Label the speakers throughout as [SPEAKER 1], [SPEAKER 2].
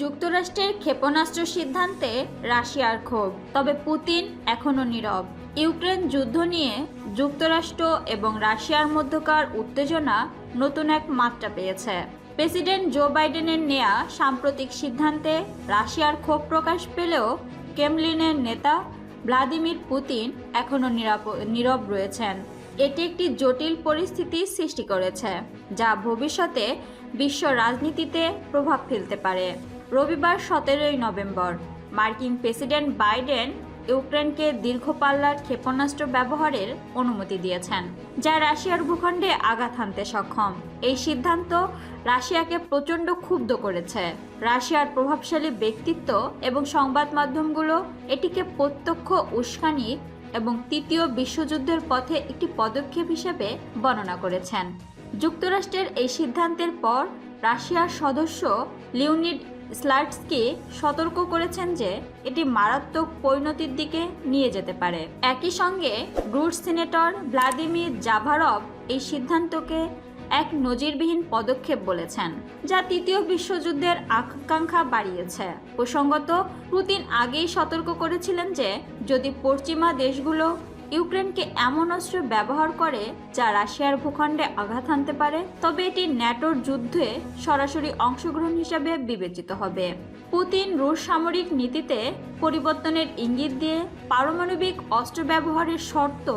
[SPEAKER 1] যুক্তরাষ্ট্রের ক্ষেপণাস্ত্র সিদ্ধান্তে রাশিয়ার ক্ষোভ, তবে পুতিন এখনও নীরব। ইউক্রেন যুদ্ধ নিয়ে যুক্তরাষ্ট্র এবং রাশিয়ার মধ্যকার উত্তেজনা নতুন এক মাত্রা পেয়েছে। প্রেসিডেন্ট জো বাইডেনের নেয়া সাম্প্রতিক সিদ্ধান্তে রাশিয়ার ক্ষোভ প্রকাশ পেলেও ক্রেমলিনের নেতা ভ্লাদিমির পুতিন এখনও নীরব রয়েছেন। এটি একটি জটিল পরিস্থিতি সৃষ্টি করেছে, যা ভবিষ্যতে বিশ্ব রাজনীতিতে প্রভাব ফেলতে পারে। রবিবার সতেরোই নভেম্বর, মার্কিন প্রেসিডেন্ট বাইডেন ইউক্রেনকে দীর্ঘ পাল্লার ক্ষেপণাস্ত্র ব্যবহারের অনুমতি দিয়েছেন, যা রাশিয়ার ভূখণ্ডে আঘাত হানতে সক্ষম। এই সিদ্ধান্ত রাশিয়াকে প্রচণ্ড ক্ষুব্ধ করেছে। রাশিয়ার প্রভাবশালী ব্যক্তিত্ব এবং সংবাদ মাধ্যমগুলো এটিকে প্রত্যক্ষ উস্কানি এবং তৃতীয় বিশ্বযুদ্ধের পথে একটি পদক্ষেপ হিসেবে বর্ণনা করেছেন। যুক্তরাষ্ট্রের এই সিদ্ধান্তের পর রাশিয়ার সদস্য লিওনিড স্লাটস্কি সতর্ক করেছেন যে এটি মারাত্মক পরিণতির দিকে নিয়ে যেতে পারে। একই সঙ্গে রুশ সিনেটর ভ্লাদিমির জাভারভ এই সিদ্ধান্তকে এক নজিরবিহীন পদক্ষেপ বলেছেন, যা তৃতীয় বিশ্বযুদ্ধের আকাঙ্ক্ষা বাড়িয়েছে। প্রসঙ্গত, পুতিন আগেই সতর্ক করেছিলেন যে যদি পশ্চিমা দেশগুলো ইউক্রেনকে এমন অস্ত্র ব্যবহার করে যা রাশিয়ার ভূখণ্ডে আঘাত আনতে পারে, তবে এটি ন্যাটোর যুদ্ধে সরাসরি অংশগ্রহণ হিসাবে বিবেচিত হবে। পুতিন রুশ সামরিক নীতিতে পরিবর্তনের ইঙ্গিত দিয়ে পারমাণবিক অস্ত্র ব্যবহারের শর্ত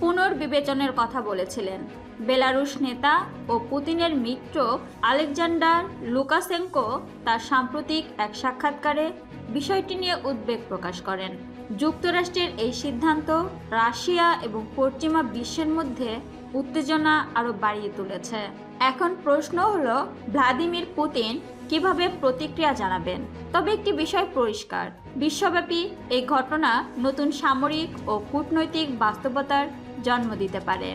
[SPEAKER 1] পুনর্বিবেচনের কথা বলেছিলেন। বেলারুশ নেতা ও পুতিনের মিত্র আলেকজান্ডার লুকাসেঙ্কো তার সাম্প্রতিক এক সাক্ষাৎকারে বিষয়টি নিয়ে উদ্বেগ প্রকাশ করেন। যুক্তরাষ্ট্রের এই সিদ্ধান্ত রাশিয়া এবং পশ্চিমা বিশ্বের মধ্যে উত্তেজনা আরও বাড়িয়ে তুলেছে। এখন প্রশ্ন হলো, ভ্লাদিমির পুতিন কীভাবে প্রতিক্রিয়া জানাবেন? তবে একটি বিষয় পরিষ্কার, বিশ্বব্যাপী এই ঘটনা নতুন সামরিক ও কূটনৈতিক বাস্তবতার জন্ম দিতে পারে।